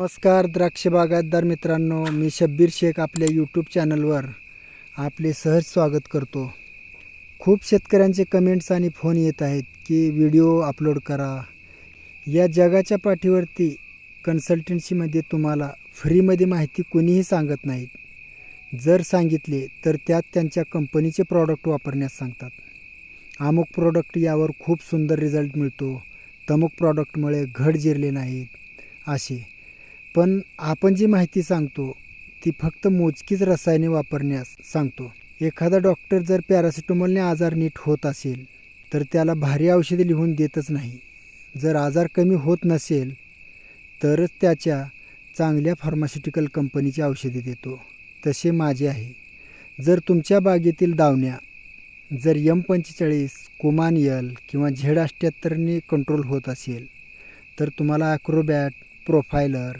नमस्कार द्राक्ष बागायतदार मित्रांनो मी शब्बीर शेख आपल्या यूट्यूब चॅनलवर आपले सहज स्वागत करतो. खूप शेतकऱ्यांचे कमेंट्स आणि फोन येत आहेत की व्हिडिओ अपलोड करा. या जगाच्या पाठीवरती कन्सल्टन्सीमध्ये तुम्हाला फ्रीमध्ये माहिती कोणीही सांगत नाहीत. जर सांगितले तर त्यात त्यांच्या कंपनीचे प्रॉडक्ट वापरण्यास सांगतात. अमुक प्रॉडक्ट यावर खूप सुंदर रिझल्ट मिळतो. तमुक प्रॉडक्टमुळे घड जिरले नाहीत. असे पण आपण जी माहिती सांगतो ती फक्त मोजकीच रसायने वापरण्यास सांगतो. एखादा डॉक्टर जर पॅरासिटोमलने आजार नीट होत असेल तर त्याला भारी औषधे लिहून देतच नाही. जर आजार कमी होत नसेल तरच त्याच्या चांगल्या फार्मास्युटिकल कंपनीची औषधे देतो. तसे माझे आहे. जर तुमच्या बागेतील दावण्या जर यम पंचेचाळीस कुमान यल किंवा झेड अठ्ठ्याहत्तरने कंट्रोल होत असेल तर तुम्हाला ॲक्रोबॅट प्रोफायलर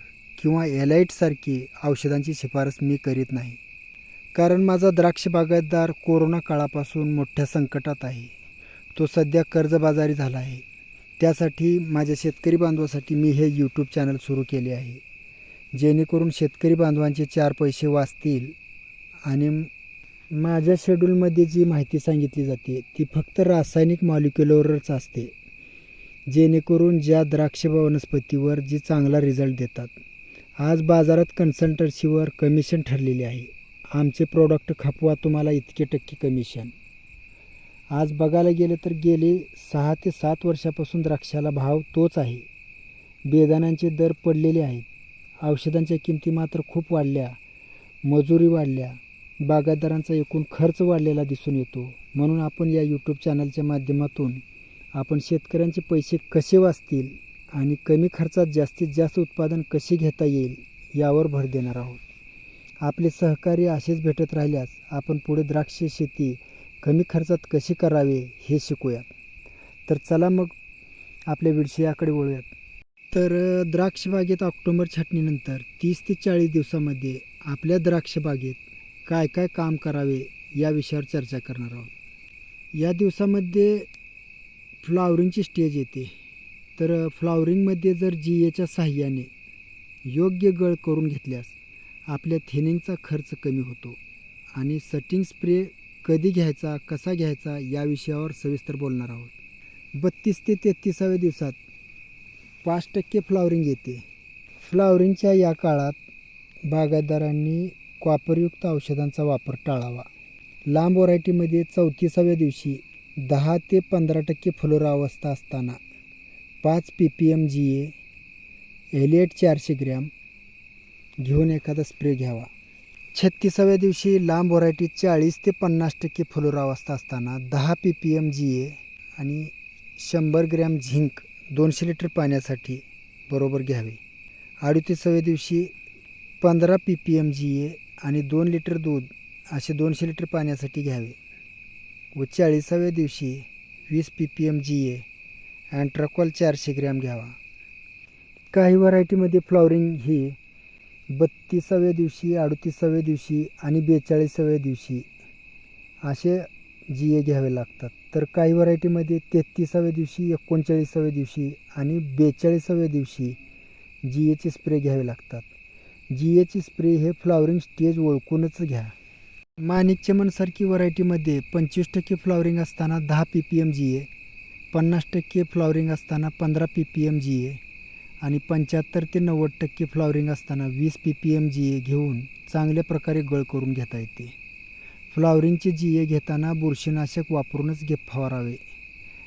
किंवा एलाईटसारखी औषधांची शिफारस मी करीत नाही. कारण माझा द्राक्ष बागायतदार कोरोना काळापासून मोठ्या संकटात आहे. तो सध्या कर्जबाजारी झाला आहे. त्यासाठी माझ्या शेतकरी बांधवासाठी मी हे यूट्यूब चॅनल सुरू केले आहे. जेणेकरून शेतकरी बांधवांचे चार पैसे वाचतील आणि माझ्या शेड्यूलमध्ये जी माहिती सांगितली जाते ती फक्त रासायनिक मॉलिक्युलरच असते. जेणेकरून ज्या द्राक्ष वनस्पतीवर जी चांगला रिझल्ट देतात. आज बाजारात कन्सल्टन्सीवर कमिशन ठरलेले आहे. आमचे प्रॉडक्ट खपवा तुम्हाला इतके टक्के कमिशन आज बघायला गेलं तर गेले सहा ते सात वर्षापासून द्राक्षाला भाव तोच आहे. बेदाण्यांचे दर पडलेले आहेत. औषधांच्या किमती मात्र खूप वाढल्या. मजुरी वाढल्या. बागायतदारांचा एकूण खर्च वाढलेला दिसून येतो. म्हणून आपण या यूट्यूब चॅनलच्या माध्यमातून आपण शेतकऱ्यांचे पैसे कसे वाचतील? आणि कमी खर्चात जास्तीत जास्त उत्पादन कसे घेता येईल यावर भर देणार आहोत. आपले सहकार्य असेच भेटत राहिल्यास आपण पुढे द्राक्ष शेती कमी खर्चात कशी करावे हे शिकूयात. तर चला मग आपल्या विषयाकडे वळूयात. तर द्राक्षबागेत ऑक्टोबर छाटणीनंतर तीस ते चाळीस दिवसामध्ये आपल्या द्राक्षबागेत काय काय काम करावे या विषयावर चर्चा करणार आहोत. या दिवसामध्ये फ्लावरिंगची स्टेज येते. तर फ्लावरिंगमध्ये जर जी एच्या साह्याने योग्य गळ करून घेतल्यास आपल्या थिनिंगचा खर्च कमी होतो आणि सटिंग स्प्रे कधी घ्यायचा कसा घ्यायचा या विषयावर सविस्तर बोलणार आहोत. बत्तीस ते तेहतीसाव्या दिवसात पाच टक्के फ्लॉवरिंग येते. फ्लावरिंगच्या या काळात बागायतदारांनी कॉपरयुक्त औषधांचा वापर टाळावा. लांब व्हरायटीमध्ये चौतीसाव्या दिवशी दहा ते पंधरा टक्के फुलोरावस्था असताना पाच P P M G A Aliette चारशे ग्रॅम घेऊन एखादा स्प्रे घ्यावा. छत्तीसाव्या दिवशी लांब व्हरायटी चाळीस ते पन्नास टक्के फुलोरावस्था असताना दहा P P M G A आणि शंभर ग्रॅम झिंक दोनशे लिटर पाण्यासाठी बरोबर घ्यावे. अडतीसाव्या दिवशी पंधरा P P M G A आणि दोन लिटर दूध असे दोनशे लिटर पाण्यासाठी घ्यावे व चाळीसाव्या दिवशी वीस P P M G A Antracol चारशे ग्रॅम घ्यावा. काही व्हरायटीमध्ये फ्लॉवरिंग ही बत्तीसाव्या दिवशी अडतीसाव्या दिवशी आणि बेचाळीसाव्या दिवशी असे जी ए घ्यावे लागतात. तर काही व्हरायटीमध्ये तेहतीसाव्या दिवशी एकोणचाळीसाव्या दिवशी आणि बेचाळीसाव्या दिवशी जी एचे स्प्रे घ्यावे लागतात. जी एचे स्प्रे हे फ्लॉवरिंग स्टेज ओळखूनच घ्या. माणिक चमनसारखी व्हरायटीमध्ये पंचवीस टक्के फ्लॉवरिंग असताना दहा P P M G A पन्नास टक्के फ्लॉवरिंग असताना पंधरा P P M G A आणि पंच्याहत्तर ते नव्वद टक्के फ्लॉवरिंग असताना वीस P P M G A घेऊन चांगल्या प्रकारे गळ करून घेता येते. फ्लॉवरिंगचे जी ए घेताना बुरशीनाशक वापरूनच घे फवारावे.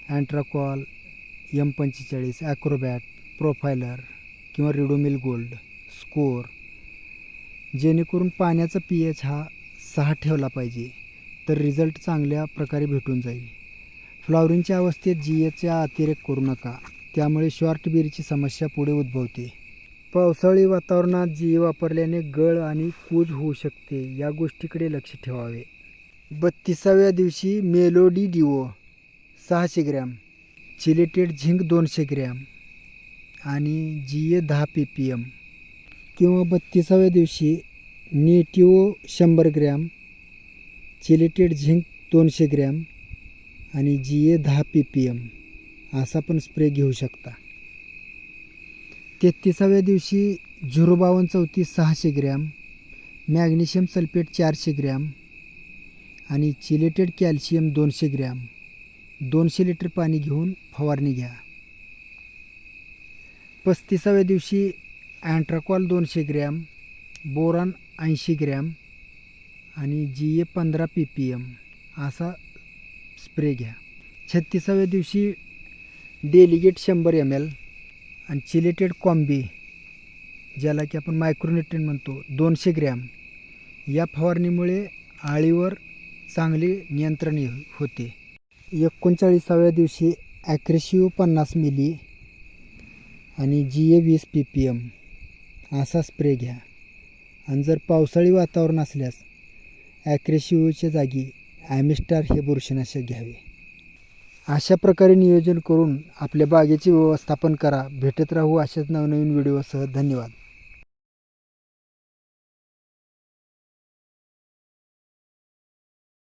अँट्राकॉल एम पंचेचाळीस ॲक्रोबॅट प्रोफायलर किंवा रिडोमिल गोल्ड स्कोर जेणेकरून पाण्याचा पी एच हा सहा ठेवला पाहिजे तर रिझल्ट चांगल्या प्रकारे भेटून जाईल. फ्लॉवरिंगच्या अवस्थेत जी एचा अतिरेक करू नका. त्यामुळे शॉर्ट बिरीची समस्या पुढे उद्भवते. पावसाळी वातावरणात जी वापरल्याने गळ आणि कूज होऊ शकते या गोष्टीकडे लक्ष ठेवावे. बत्तीसाव्या दिवशी मेलोडी डिओ सहाशे ग्रॅम. चिलेटेड झिंक दोनशे ग्रॅम. आणि जी ए दहा पी पी एम किंवा बत्तीसाव्या दिवशी नेटिओ शंभर ग्रॅम. चिलेटेड झिंक दोनशे ग्रॅम. आणि जी ए दहा पी पी एम असा पण स्प्रे घेऊ शकता. तेहतीसाव्या दिवशी झिरो बावन्न चौतीस सहाशे ग्रॅम मॅग्नेशियम सल्फेट चारशे ग्रॅम आणि चिलेटेड कॅल्शियम दोनशे ग्रॅम दोनशे लिटर पाणी घेऊन फवारणी घ्या. पस्तीसाव्या दिवशी अँट्राकॉल दोनशे ग्रॅम बोरान ऐंशी ग्रॅम आणि जी ए पंधरा पी पी एम असा स्प्रे घ्या. छत्तीसाव्या दिवशी डेलिगेट शंभर एम एल आणि चिलेटेड कॉम्बी ज्याला की आपण मायक्रोन्युट्रिन म्हणतो दोनशे ग्रॅम या फवारणीमुळे आळीवर चांगले नियंत्रण होते. एकोणचाळीसाव्या दिवशी ॲक्रेशिओ पन्नास मिली आणि जी ए वीस पी पी एम असा स्प्रे घ्या. आणि जर पावसाळी वातावरण असल्यास ॲक्रेशिओच्या जागी ॲमिस्टार हे बुरशीनाशक घ्यावे. अशा प्रकारे नियोजन करून आपल्या बागेचे व्यवस्थापन करा. भेटत राहू अशाच नवनवीन व्हिडिओसह. धन्यवाद.